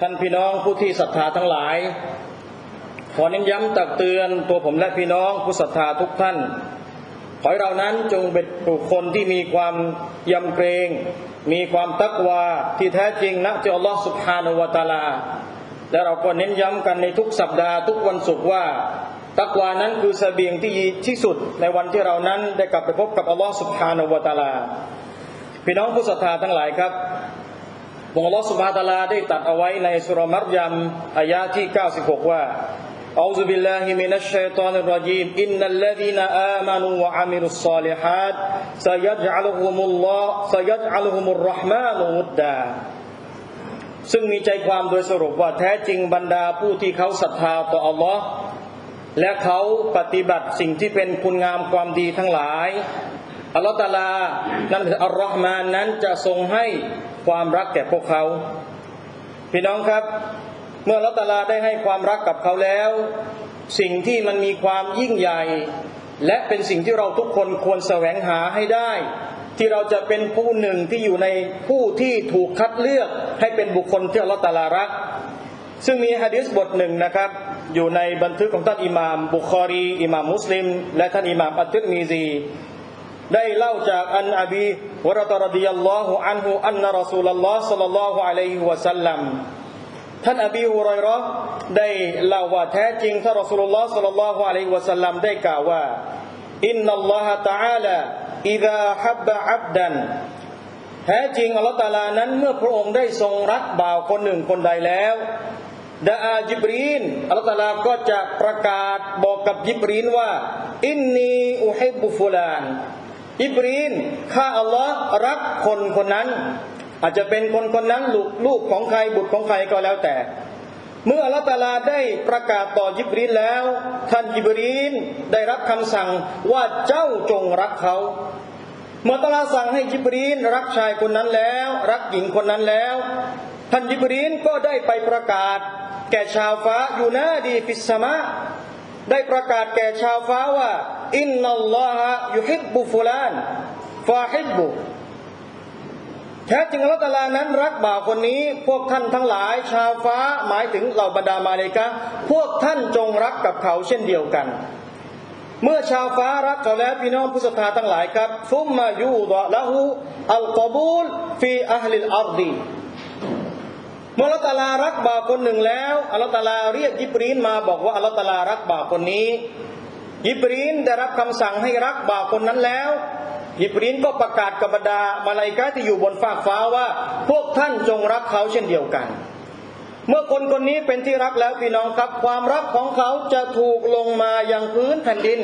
ท่านพี่น้องผู้ที่ศรัทธาทั้งหลาย ขอเน้นย้ำตักเตือนตัวผมและพี่น้องผู้ศรัทธาทุกท่าน ขอให้เรานั้นจงเป็นบุคคลที่มีความยำเกรง มีความตักวาที่แท้จริงนะที่อัลอสุบฮานาวะตาลา และเราก็เน้นย้ำกันในทุกสัปดาห์ทุกวันศุกร์ว่าตักวานั้นคือเสบียงที่ดีที่สุดในวันที่เรานั้นได้กลับไปพบกับอัลลอฮฺสุบฮานาวะตาลา พี่น้องผู้ศรัทธาทั้งหลายครับ วงอัลลอฮฺสุบฮานะตาลาได้ตัดเอาไว้ในสุรมัรยมอายะที่ 96 ว่าอัลลอฮฺบิลลาฮิมินัชชัยฏอนิรจีมอินนัลลซีนอามานูวะอามิลุสศอลิฮัตซะยัจอัลฮุมุลลอฮ์ซะยัจอัลฮุมุรเราะห์มานุวุดดาซึ่งมีใจความโดยสรุปว่าแท้จริงบรรดาผู้ที่เขาศรัทธาต่ออัลลอฮ์และเขาปฏิบัติสิ่งที่เป็นคุณงามความดีทั้งหลายอัลลอฮฺตาลา นั่นคืออัลลอฮ์มานนั้นจะทรงให้ ความรักแก่พวกเขา พี่น้องครับ เมื่อลอตาลาได้ให้ความรักกับเขาแล้ว สิ่งที่มันมีความยิ่งใหญ่ และเป็นสิ่งที่เราทุกคนควรแสวงหาให้ได้ ที่เราจะเป็นผู้หนึ่งที่อยู่ในผู้ที่ถูกคัดเลือกให้เป็นบุคคลที่ลอตาลารัก ซึ่งมีฮะดิษบทหนึ่งนะครับ อยู่ในบันทึกของท่านอิหม่ามบุคอรี อิหม่ามมุสลิม และท่านอิหม่ามอัตติมีซี ได้เล่าจากอันอบีวรตรดิยัลลอฮุอันฮุอันนรอซูลลอฮ์สัลลัลลอฮุอะลัยฮิวะสัลลัมท่านอบีฮุรอยราะได้เล่าว่าแท้จริงท่านรอซูลลอฮ์สัลลัลลอฮุอะลัยฮิวะสัลลัมได้กล่าวว่าอินนัลลอฮะตะอาลาอิดาฮับบะอับดันแท้จริงอัลลอฮฺตาลานั้นเมื่อพระองค์ได้ทรงรักบ่าวคนหนึ่งคนใดแล้วดาอาจิบรีนอัลลอฮฺตาลาก็จะประกาศบอกกับจิบรีนว่าอินนีอุฮิบบุฟุลาน จิบรีนข้าอัลลอฮ์รักคนคนนั้น อาจจะเป็นคนคนนั้นลูกลูกของใครบุตรของใครก็แล้วแต่ เมื่ออัลตาลาได้ประกาศต่อจิบรีนแล้ว ท่านจิบรีนได้รับคำสั่งว่าเจ้าจงรักเขาเมื่อตาลาสั่งให้จิบรีนรักชายคนนั้นแล้ว รักหญิงคนนั้นแล้ว ท่านจิบรีนก็ได้ไปประกาศ แก่ชาวฟ้าอยู่หน้าดีฟิสมะได้ประกาศแก่ชาวฟ้าว่า อินนัลลอฮะยุฮิบบุฟุลานฟาฮิบบุแท้จริงอัลลอฮฺตลานั้นรักบ่าวคนนี้ พวกท่านทั้งหลาย ชาวฟ้าหมายถึงเหล่าบรรดามาเลกะพวกท่านจงรักกับเขาเช่นเดียวกัน เมื่อชาวฟ้ารักเขาแล้วพี่น้องผู้ศรัทธาทั้งหลายครับฟุมมายูดะละหูอัลกบูลฟีอัลลิลอัรดีเมื่ออัลตาลารักบ่าวคนหนึ่งแล้วอัลตาลาเรียกยิบรีนมาบอกว่าอัลตาลารักบ่าวคนนี้ ยิบรีนได้รับคำสั่งให้รักบ่าวคนนั้นแล้วยิบรีนก็ประกาศกับบรรดามาลาอิกะห์ที่อยู่บนฟากฟ้าว่า พวกท่านจงรักเขาเช่นเดียวกัน เมื่อคนคนนี้เป็นที่รักแล้วพี่น้องครับ ความรักของเขาจะถูกลงมายังพื้นแผ่นดิน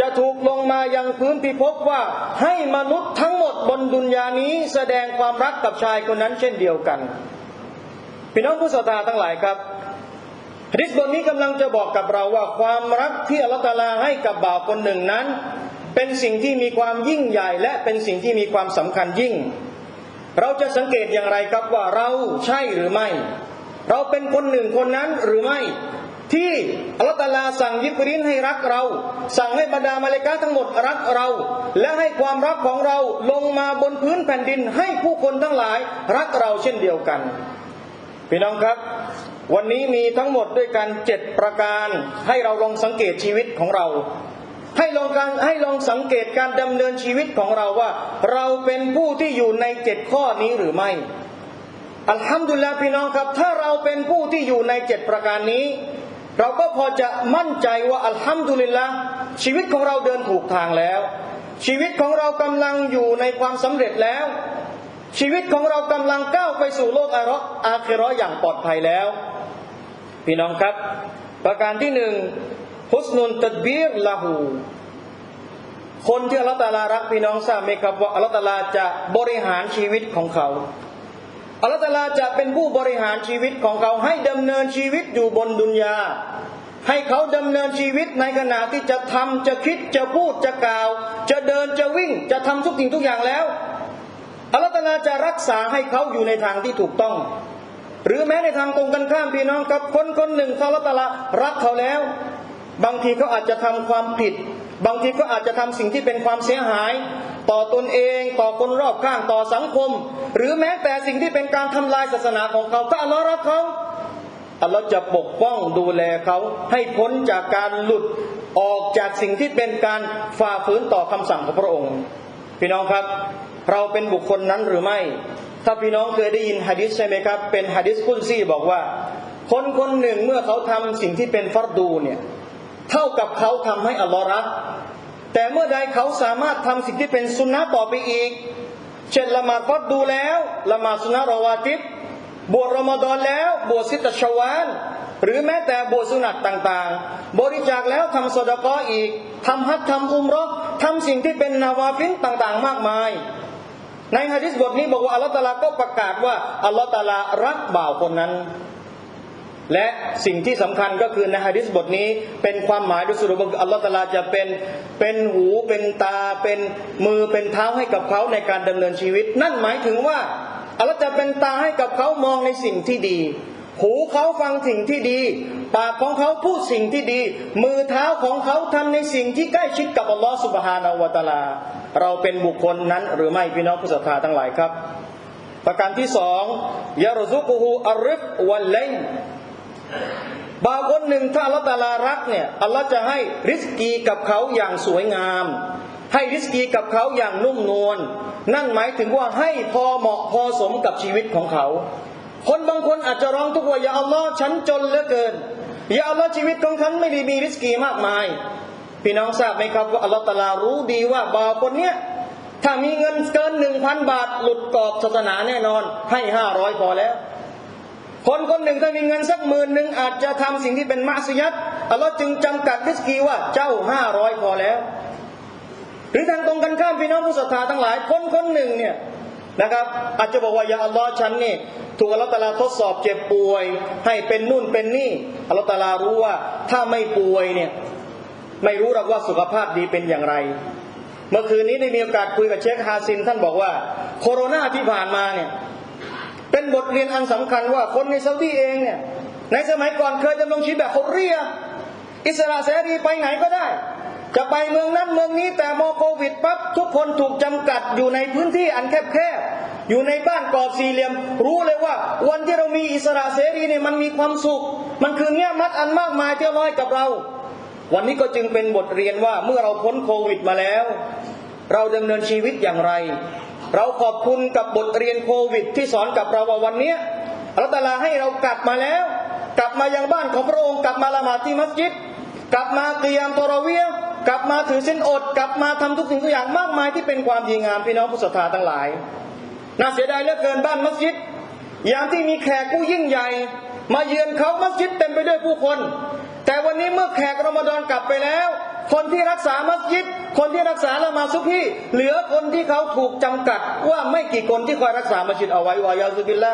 จะถูกลงมายังพื้นพิภพว่าให้มนุษย์ทั้งหมดบนดุนยานี้แสดงความรักกับชายคนนั้นเช่นเดียวกัน พี่น้องผู้ศรัทธาทั้งหลายครับ ฮะดิษบทนี้กำลังจะบอกกับเราว่าความรักที่อัลตาลาให้กับบ่าวคนหนึ่งนั้น เป็นสิ่งที่มีความยิ่งใหญ่ และเป็นสิ่งที่มีความสำคัญยิ่ง เราจะสังเกตอย่างไรครับว่าเราใช่หรือไม่ เราเป็นคนหนึ่งคนนั้นหรือไม่ ที่อัลตาลาสั่งยิบรินให้รักเรา สั่งให้บรรดามาเลกาทั้งหมดรักเรา และให้ความรักของเราลงมาบนพื้นแผ่นดินให้ผู้คนทั้งหลายรักเราเช่นเดียวกัน พี่น้องครับ วันนี้มีทั้งหมดด้วยกันเจ็ดประการให้เราลองสังเกตชีวิตของเรา ให้ลองการให้ลองสังเกตการดำเนินชีวิตของเราว่า เราเป็นผู้ที่อยู่ในเจ็ดข้อนี้หรือไม่อัลฮัมดุลิลลาห์พี่น้องครับ ถ้าเราเป็นผู้ที่อยู่ในเจ็ดประการนี้ เราก็พอจะมั่นใจว่าอัลฮัมดุลิลละชีวิตของเราเดินถูกทางแล้ว ชีวิตของเรากำลังอยู่ในความสำเร็จแล้ว ชีวิตของเรากำลังก้าวไปสู่โลกอาระอาคิราะห์อย่างปลอดภัยแล้ว พี่น้องครับ ประการที่หนึ่งฮุสนุนตัดบีรละหูคนที่อัลลอฮฺตาลารักพี่น้องทราบไหมครับว่าอัลตาลาจะบริหารชีวิตของเขาอัลตาลาจะเป็นผู้บริหารชีวิตของเขาให้ดำเนินชีวิตอยู่บนดุนยา ให้เขาดำเนินชีวิตในขณะที่จะทำจะคิดจะพูดจะกล่าว จะเดินจะวิ่งจะทำทุกสิ่งทุกอย่างแล้ว อัลลอฮฺตะอาลาจะรักษาให้เขาอยู่ในทางที่ถูกต้อง หรือแม้ในทางตรงกันข้ามพี่น้องกับคนคนหนึ่งเขาอัลลอฮฺตาลารักเขาแล้ว บางทีเขาอาจจะทำความผิด บางทีก็อาจจะทำสิ่งที่เป็นความเสียหาย ต่อตนเองต่อคนรอบข้างต่อสังคม หรือแม้แต่สิ่งที่เป็นการทำลายศาสนาของเขาถ้าอัลลอฮ์รักเขาอัลลอฮ์จะปกป้องดูแลเขาให้พ้นจากการหลุดออกจากสิ่งที่เป็นการฝ่าฝืนต่อคำสั่งของพระองค์ พี่น้องครับ เราเป็นบุคคลนั้นหรือไม่ ถ้าพี่น้องเคยได้ยินฮะดิษใช่ไหมครับ เป็นฮะดิษกุลซี่บอกว่า คนคนหนึ่งเมื่อเขาทำสิ่งที่เป็นฟัรดูเนี่ยเท่ากับเขาทำให้อัลลอฮ์รัก แต่เมื่อใดเขาสามารถทำสิ่งที่เป็นสุนนะต่อไปอีก เช่นละหมาดฟัรดูแล้วละหมาดสุนนะรอวาติบบวชรอมฎอนแล้วบวชสิตชวานหรือแม้แต่บวชสุนัตต่างๆ บริจาคแล้วทำสดกออีกทำฮัจญ์ทำอุมรอทำสิ่งที่เป็นนาวาฟินต่างๆ มากมาย ในฮะดิษบทนี้บอกว่าอัลลอฮฺตาลาก็ประกาศว่าอัลลอฮฺตาลารักบ่าวคนนั้น และสิ่งที่สำคัญก็คือในฮะดิษบทนี้ เป็นความหมายโดยสรุปอัลลอฮฺตาลาจะเป็นเป็นหูเป็นตาเป็นมือเป็นเท้าให้กับเขาในการดำเนินชีวิต นั่นหมายถึงว่าอัลลอฮฺจะเป็นตาให้กับเขามองในสิ่งที่ดี หูเขาฟังสิ่งที่ดี ปากของเขาพูดสิ่งที่ดี มือเท้าของเขาทำในสิ่งที่ใกล้ชิดกับอัลลอฮฺสุบฮานาวะตาลา เราเป็นบุคคลนั้นหรือไม่พี่น้องผู้ศรัทธาทั้งหลายครับ ประการที่สองยารซุกุฮูอาริฟวัลเลนบางคนหนึ่งถ้าอัลลอฮฺตาลารักเนี่ยอัลลอฮฺจะให้ริสกีกับเขาอย่างสวยงาม ให้ริสกีกับเขาอย่างนุ่มนวลนั่นหมายถึงว่าให้พอเหมาะพอสมกับชีวิตของเขา คนบางคนอาจจะร้องทุกวันอย่าอัลลอฮ์ฉันจนเหลือเกินอย่าอัลลอฮ์ชีวิตของฉันไม่ได้มีริสกีมากมาย พี่น้องทราบไหมครับว่าอัลลอฮ์ตาลารู้ดีว่าบ่าวคนเนี้ยถ้ามีเงินเกินหนึ่งพันบาท หลุดกรอบศาสนาแน่นอน ให้ห้าร้อยพอแล้ว คนคนหนึ่งถ้ามีเงินสักหมื่นหนึ่งอาจจะทำสิ่งที่เป็นมัสยิดอัลลอฮ์จึงจำกัดริสกีว่าเจ้าห้าร้อยพอแล้ว หรือทางตรงกันข้ามพี่น้องผู้ศรัทธาทั้งหลาย คนคนหนึ่งเนี่ยนะครับ อาจจะบอกว่าอย่าอัลลอฮ์ฉันนี่ถูกอัลลอฮ์ตาลาทดสอบเจ็บป่วย ให้เป็นนู่นเป็นนี่อัลลอฮ์ตาลารู้ว่าถ้าไม่ป่วยเนี่ย ไม่รู้หรอกว่าสุขภาพดีเป็นอย่างไร เมื่อคืนนี้ได้มีโอกาสคุยกับเชคฮาซิน ท่านบอกว่า โคโรนาที่ผ่านมาเนี่ยเป็นบทเรียนอันสำคัญว่าคนในซาอุดีเองเนี่ยในสมัยก่อนเคยดำรงชีวิตแบบฮุรเรีย อิสระเสรีไปไหนก็ได้ จะไปเมืองนั้นเมืองนี้แต่มอโควิดปั๊บทุกคนถูกจำกัดอยู่ในพื้นที่อันแคบๆอยู่ในบ้านกรอบสี่เหลี่ยม รู้เลยว่า วันที่เรามีอิสระเสรีเนี่ยมันมีความสุข มันคือเงี้ยมัดอันมากมายที่ร้อยกับเรา วันนี้ก็จึงเป็นบทเรียนว่าเมื่อเราพ้นโควิดมาแล้ว เราดำเนินชีวิตอย่างไร เราขอบคุณกับบทเรียนโควิด ที่สอนกับเราว่าวันนี้ยอัตะอาลาให้เรากลับมาแล้ว กลับมายังบ้านของพระองค์กลับมาละหมาดที่มัสยิดกลับมาเกียมตอรเวียกลับมาถือสินอด กลับมาทำทุกสิ่งทุกอย่างมากมายที่เป็นความดีงามพี่น้องผู้ศรัทธาทั้งหลายน่าเสียดายเหลือเกินบ้านมัสยิดยามที่มีแขกผู้ยิ่งใหญ่ มาเยือนเขามัสยิดเต็มไปด้วยผู้คน แต่วันนี้เมื่อแขกรอมฎอนกลับไปแล้ว คนที่รักษามัสยิด คนที่รักษาละมาดซุบฮีเหลือคนที่เขาถูกจำกัดว่าไม่กี่คนที่คอยรักษามัสยิดเอาไว้วายาซุบิลละ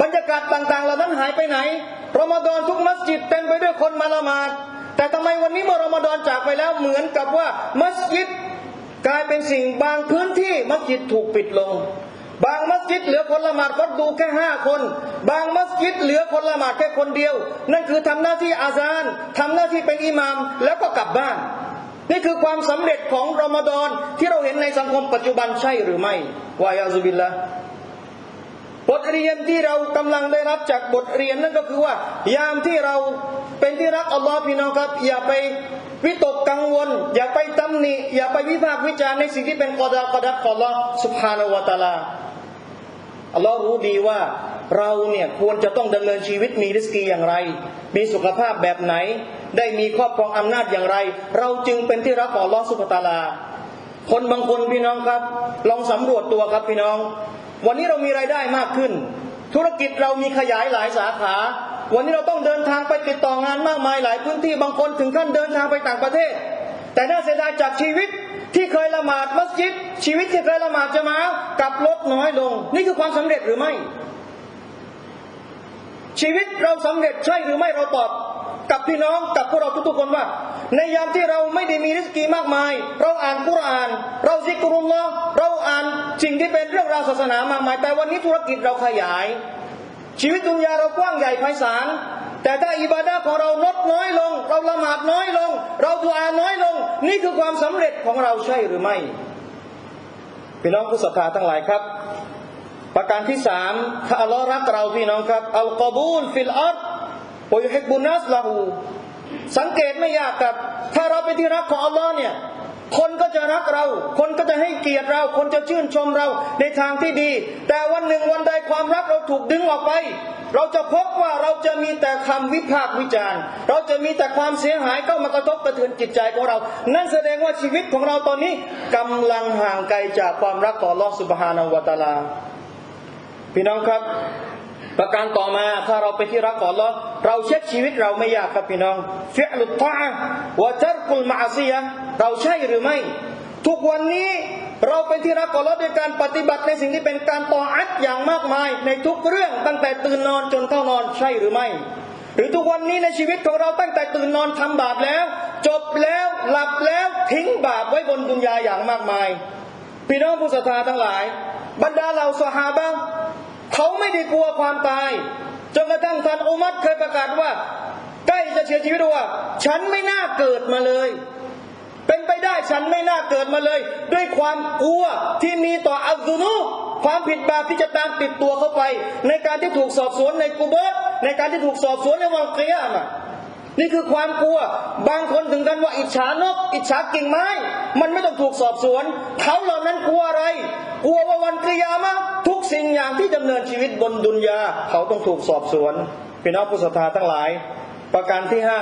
บรรยากาศต่างๆเหล่านั้นหายไปไหนรอมฎอนทุกมัสยิดเต็มไปด้วยคนมาละหมาดแต่ทำไมวันนี้เมื่อรอมฎอนจากไปแล้วเหมือนกับว่ามัสยิดกลายเป็นสิ่งบางพื้นที่มัสยิดถูกปิดลง บางมัสยิดเหลือคนละหมาดฟัดดูแค่ห้าคน บางมัสยิดเหลือคนละหมาดแค่คนเดียว นั่นคือทำหน้าที่อาซานทำหน้าที่เป็นอิหมามแล้วก็กลับบ้าน นี่คือความสำเร็จของรอมฎอนที่เราเห็นในสังคมปัจจุบันใช่หรือไม่วายาซุบิลละบทเรียนที่เรากำลังได้รับจากบทเรียนนั่นก็คือว่า ยามที่เราเป็นที่รักอัลลอฮ์พี่น้องครับ อย่าไปวิตกกังวล อย่าไปตำหนิอย่าไปวิพากษ์วิจารณ์ในสิ่งที่เป็นกอดากอดัดของอัลลอฮ์สุบฮานาวะตะอาลา อัลลอฮ์รู้ดีว่าเราเนี่ยควรจะต้องดำเนินชีวิตมีริสกีอย่างไร มีสุขภาพแบบไหน ได้มีครอบครองอำนาจอย่างไร เราจึงเป็นที่รักของอัลลอฮ์สุบตาลา คนบางคนพี่น้องครับ ลองสำรวจตัวครับพี่น้อง วันนี้เรามีรายได้มากขึ้น ธุรกิจเรามีขยายหลายสาขา วันนี้เราต้องเดินทางไปติดต่องานมากมายหลายพื้นที่บางคนถึงขั้นเดินทางไปต่างประเทศ แต่น่าเสียดายจากชีวิตที่เคยละหมาดมัสยิด ชีวิตที่เคยละหมาดจะมากับลดน้อยลง นี่คือความสำเร็จหรือไม่ ชีวิตเราสำเร็จใช่หรือไม่เราตอบกับพี่น้องกับพวกเราทุกๆคนว่า ในยามที่เราไม่ได้มีริสกีมากมาย เราอ่านกุราน เราซิกรุลลอเราอ่านสิ่งที่เป็นเรื่องราวศาสนามากมาย แต่วันนี้ธุรกิจเราขยาย ชีวิตดุนยาเรากว้างใหญ่ไพศาล แต่ถ้าอิบาดะของเราลดน้อยลง เราละหมาดน้อยลง เราดุอาน้อยลง นี่คือความสำเร็จของเราใช่หรือไม่พี่น้องผู้ศรัทธาทั้งหลายครับ ประการที่สามถ้าอัลลอฮ์รักเราพี่น้องครับอัลกอบูลฟิลอัลวยุฮิบุนัสละหูสังเกตไม่ยากครับ ถ้าเราเป็นที่รักของอัลลอฮ์เนี่ยคนก็จะรักเรา คนก็จะให้เกียรติเรา คนจะชื่นชมเราในทางที่ดี แต่วันหนึ่งวันใดความรักเราถูกดึงออกไป เราจะพบว่าเราจะมีแต่คำวิพากษ์วิจารณ์ เราจะมีแต่ความเสียหายเข้ามากระทบกระเทือนจิตใจของเรา นั่นแสดงว่าชีวิตของเราตอนนี้กำลังห่างไกลจากความรักของอัลอสุบฮานาวะตาลา พี่น้องครับ ประการต่อมาถ้าเราไปที่รักของอัลอเราเช็คชีวิตเราไม่ยากครับพี่น้องฟิอลุตตะวะตัรกุลมาซียะเราใช่หรือไม่ ทุกวันนี้เราเป็นที่รักของอัลอด้วยการปฏิบัติในสิ่งที่เป็นการต่ออัดอย่างมากมาย ในทุกเรื่องตั้งแต่ตื่นนอนจนเข้านอนใช่หรือไม่ หรือทุกวันนี้ในชีวิตของเราตั้งแต่ตื่นนอนทำบาปแล้ว จบแล้วหลับแล้วทิ้งบาปไว้บนดุนยาอย่างมากมาย พี่น้องผู้ศรัทธาทั้งหลาย บรรดาเหล่าสหาบะห์เขาไม่ได้กลัวความตายจนกระทั่งท่านอุมัรเคยประกาศว่าใกล้จะเสียชีวิตว่า ฉันไม่น่าเกิดมาเลย ไปได้ฉันไม่น่าเกิดมาเลย ด้วยความกลัวที่มีต่ออัลซุนูความผิดบาปที่จะตามติดตัวเข้าไป ในการที่ถูกสอบสวนในกุโบสในการที่ถูกสอบสวนในวันเกียรมะนี่คือความกลัว บางคนถึงกันว่าอิจฉานก อิจฉากิ่งไม้ มันไม่ต้องถูกสอบสวน เขาเหล่านั้นกลัวอะไร กลัวว่าวันกิยามะทุกสิ่งอย่างที่ดำเนินชีวิตบนดุนยา เขาต้องถูกสอบสวนพี่น้องผู้ศรัทธาทั้งหลาย ประการที่ห้า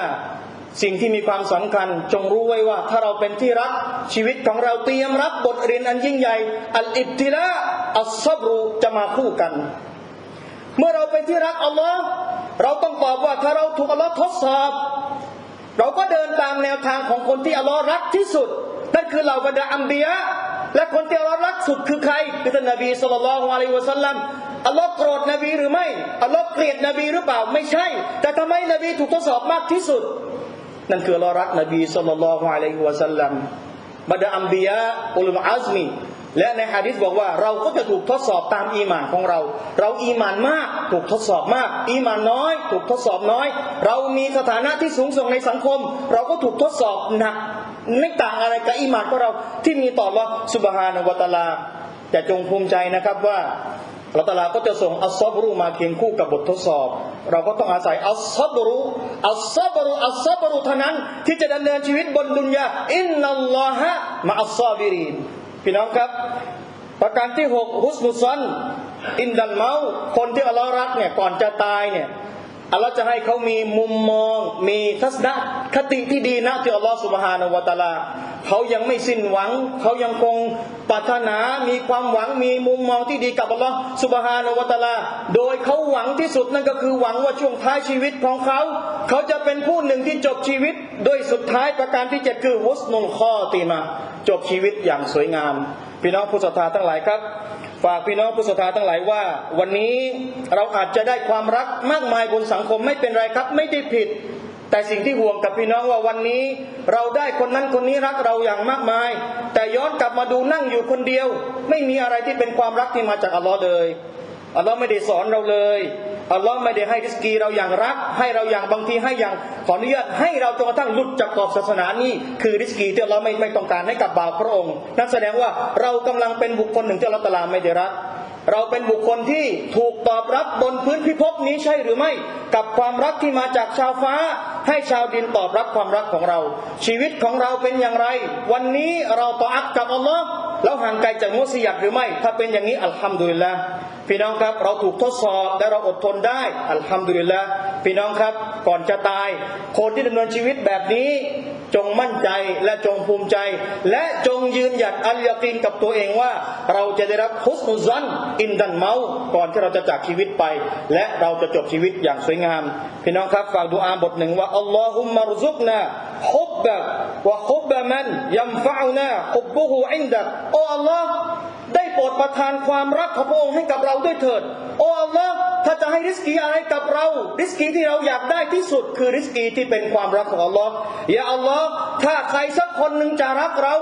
สิ่งที่มีความสำคัญจงรู้ไว้ว่า ถ้าเราเป็นที่รักชีวิตของเราเตรียมรับบทเรียนอันยิ่งใหญ่อัลอิบติลาอัลซับรุจะมาคู่กัน เมื่อเราเป็นที่รักอัลลอฮ์เราต้องตอบว่าถ้าเราถูกอัลลอฮ์ทดสอบ เราก็เดินตามแนวทางของคนที่อัลลอฮ์รักที่สุด นั่นคือเหล่าบรรดาอัมบียและคนที่อัลลอฮ์รักสุดคือใครคือท่านนบีสุลต่านละฮ์อะลัยฮิวะสัลลัมอัลลอฮ์โกรธนบีหรือไม่อัลลอฮ์เกลียดนบีหรือเปล่าไม่ใช่ แต่ทำไมนบีถูกทดสอบมากที่สุด นั่นคือลอรักนบีสุลต่านละฮ์อะลัยฮิวะสัลลัมบรรดาอัมบียะอุลมอัซมีและในฮะดิษบอกว่าเราก็จะถูกทดสอบตามอีหมานของเรา เราอีหมานมากถูกทดสอบมาก อีหมานน้อย ถูกทดสอบน้อย เรามีสถานะที่สูงส่งในสังคม เราก็ถูกทดสอบหนักไม่ต่างอะไรกับอีหมานของเราที่มีต่อละสุบฮานาวะตาลาแต่จงภูมิใจนะครับว่า อัลลอฮฺตะอาลาก็จะส่งอัลซอบรุมาเคียงคู่กับบททดสอบ เราก็ต้องอาศัยอัลซอบรุอัลซอบรุอัลซอบรุเท่านั้น ที่จะดำเนินชีวิตบนดุนยาอินนัลลอฮะมาอัลซอบิรีนพี่น้องครับ ประการที่หกฮุสนุซันอินดันเมาคนที่อัลลอฮ์รักเนี่ยก่อนจะตายเนี่ย อัลลอฮ์จะให้เขามีมุมมอง มีทัศนคติที่ดีนะที่อัลลอฮ์สุบฮานาวะตาลาเขายังไม่สิ้นหวัง เขายังคงปรารถนา มีความหวัง มีมุมมองที่ดีกับอัลลอฮ์สุบฮานาวะตาลา โดยเขาหวังที่สุดนั่นก็คือหวังว่าช่วงท้ายชีวิตของเขา เขาจะเป็นผู้หนึ่งที่จบชีวิต โดยสุดท้ายประการที่เจ็ดคือฮุสนุลคอตีมา จบชีวิตอย่างสวยงาม พี่น้องผู้ศรัทธาทั้งหลายครับ ฝากพี่น้องผู้ศรัทธาทั้งหลายว่า วันนี้เราอาจจะได้ความรักมากมายบนสังคมไม่เป็นไรครับ ไม่ได้ผิด แต่สิ่งที่ห่วงกับพี่น้องว่าวันนี้ เราได้คนนั้นคนนี้รักเราอย่างมากมาย แต่ย้อนกลับมาดูนั่งอยู่คนเดียว ไม่มีอะไรที่เป็นความรักที่มาจากอัลลอฮ์เลยอัลลอฮ์ไม่ได้สอนเราเลย อัลลอฮ์ไม่ได้ให้ริสกีเราอย่างรัก ให้เราอย่างบางทีให้อย่างขออนุญาตให้เราจนกระทั่งหลุดจากกรอบศาสนานี่คือริสกีที่อัลลอฮ์ไม่ไม่ต้องการให้กับบ่าวพระองค์ นั่นแสดงว่าเรากำลังเป็นบุคคลหนึ่งที่อัลลอฮ์ตาลาไม่ได้รัก เราเป็นบุคคลที่ถูกตอบรับบนพื้นพิภพนี้ใช่หรือไม่ กับความรักที่มาจากชาวฟ้า ให้ชาวดินตอบรับความรักของเรา ชีวิตของเราเป็นอย่างไร วันนี้เราต่ออักกับอัลลอฮ์ แล้วห่างไกลจากมุสยิดหรือไม่ ถ้าเป็นอย่างนี้อัลฮัมดุลิลละพี่น้องครับเราถูกทดสอบแต่เราอดทนได้อัลฮัมดุลิลละพี่น้องครับก่อนจะตาย คนที่ดำเนินชีวิตแบบนี้จงมั่นใจและจงภูมิใจ และจงยืนหยัดอัลยากีนกับตัวเองว่า เราจะได้รับฮุสนุซันอินดันเมาก่อนที่เราจะจากชีวิตไป และเราจะจบชีวิตอย่างสวยงาม พี่น้องครับฝากดูอาบทหนึ่งว่าอัลลอฮุมมารุซุกนาฮุ บะวะฮุบบะมันยัมฟะอูนาฮุบบุฮูอินดะโอ้อัลลอฮ์ได้โปรดประทานความรักของพระองค์ให้กับเราด้วยเถิด โอ้อัลลอฮ์ถ้าจะให้ริสกีอะไรกับเรา ริสกีที่เราอยากได้ที่สุดคือริสกีที่เป็นความรักของอัลลอฮ์อย่าอัลลอฮ์ถ้าใครสักคนหนึ่งจะรักเรา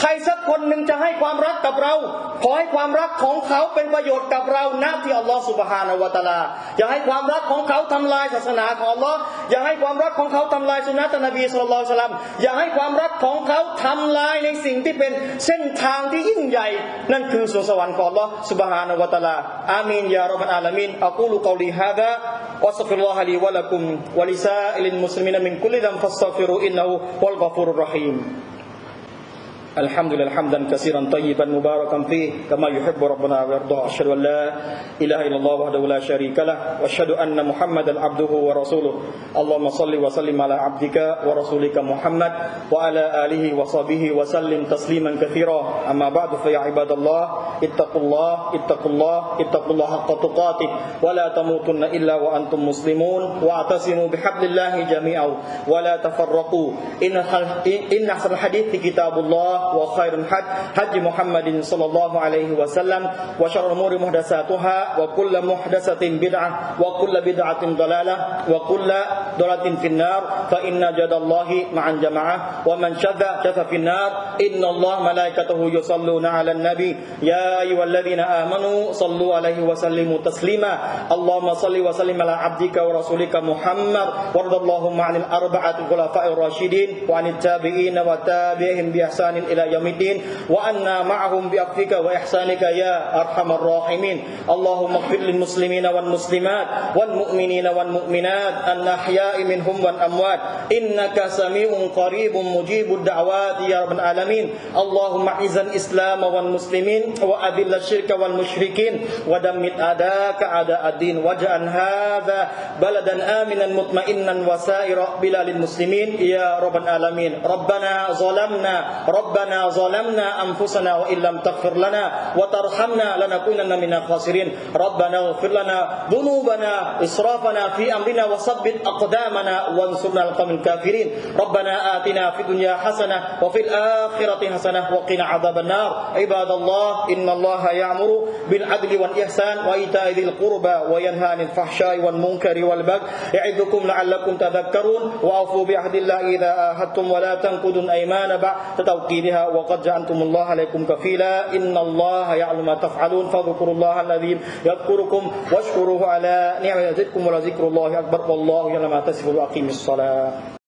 ใครสักคนหนึ่งจะให้ความรักกับเรา ขอให้ความรักของเขาเป็นประโยชน์กับเราณที่อัลลอฮฺสุบฮานาวะตาลา อย่าให้ความรักของเขาทำลายศาสนาของอัลลอฮ์อย่าให้ความรักของเขาทำลายสุนนะนบีสุลต่านสลัมอย่าให้ความรักของเขาทำลายในสิ่งที่เป็นเส้นทางที่ยิ่งใหญ่ นั่นคือสวนสวรรค์ของอัลลอฮ์สุบฮานาวะตาลาอามีนยารับบอาลามินอักูลุกอลีฮะดะวะสัฟิรุลลอฮะลีวะลั الحمد لله حمدا كثيرا طيبا مباركا فيه كما يحب ربنا ويرضى. أشهد أن لا إله إلا الله وحده لا شريك له وأشهد أن محمدا عبده ورسوله. اللهم صل وسلم على عبدك ورسولك محمد وعلى آله وصحبه وسلم تسليما كثيرا. أما بعد فيا عباد الله اتقوا الله اتقوا الله اتقوا الله حق تقاته. ولا تموتن إلا وأنتم مسلمون. واعتصموا بحبل الله جميعا. ولا تفرقوا. إن إن أحسن الحديث كتاب الله. وخير الحج حج محمد صلى الله عليه وسلم وشر الأمور محدثاتها وكل محدثة بدعة وكل بدعة ضلالة وكل ضلالة في النار فإن جد الله مع الجماعة ومن شذ شذ في النار إن الله ملائكته يصلون على النبي. يا أيها الذين آمنوا صلوا عليه وسلموا تسليما. اللهم صل وسلم على عبدك ورسولك محمد وارض اللهم عن الأربعة الخلفاء الراشدين وعن التابعين وتابعهم بإحسان ila yaumiddin wa anna ma'ahum bi afwika wa ihsanika ya arhamar rahimin. Allahumma ighfir lil muslimina wal muslimat wal mu'minina wal mu'minat an ahya'i minhum wal amwat. Innaka sami'un qaribun mujibud da'wat ya rabbal alamin. Allahumma izan islam wal muslimin wa adilla syirka wal musyrikin wa dammit adaka ada ad-din waj'al hadha baladan aminan mutma'innan wa sa'ira bilalil muslimin ya rabbal alamin. Rabbana zalamna rabbana ربنا ظلمنا أنفسنا وإن لم تغفر لنا وترحمنا لنكونن من الخاسرين. ربنا اغفر لنا ذنوبنا إسرافنا في أمرنا وثبت أقدامنا وانصرنا على القوم الكافرين. ربنا آتنا في الدنيا حسنة وفي الآخرة حسنة وقنا عذاب النار. عباد الله إن الله يأمر بالعدل والإحسان وإيتاء ذي القربى وينهى عن الفحشاء والمنكر والبغي. يعظكم لعلكم تذكرون. وأوفوا بعهد الله إذا عاهدتم ولا تنقضوا الأيمان بعد. توكيدها وقد جعلتم الله عليكم كفيلا. إن الله يعلم ما تفعلون. فاذكروا الله الذي يذكركم واشكروه على نعمة يزدكم ولذكر الله أكبر. والله يعلم ما تسفون وأقيموا الصلاة.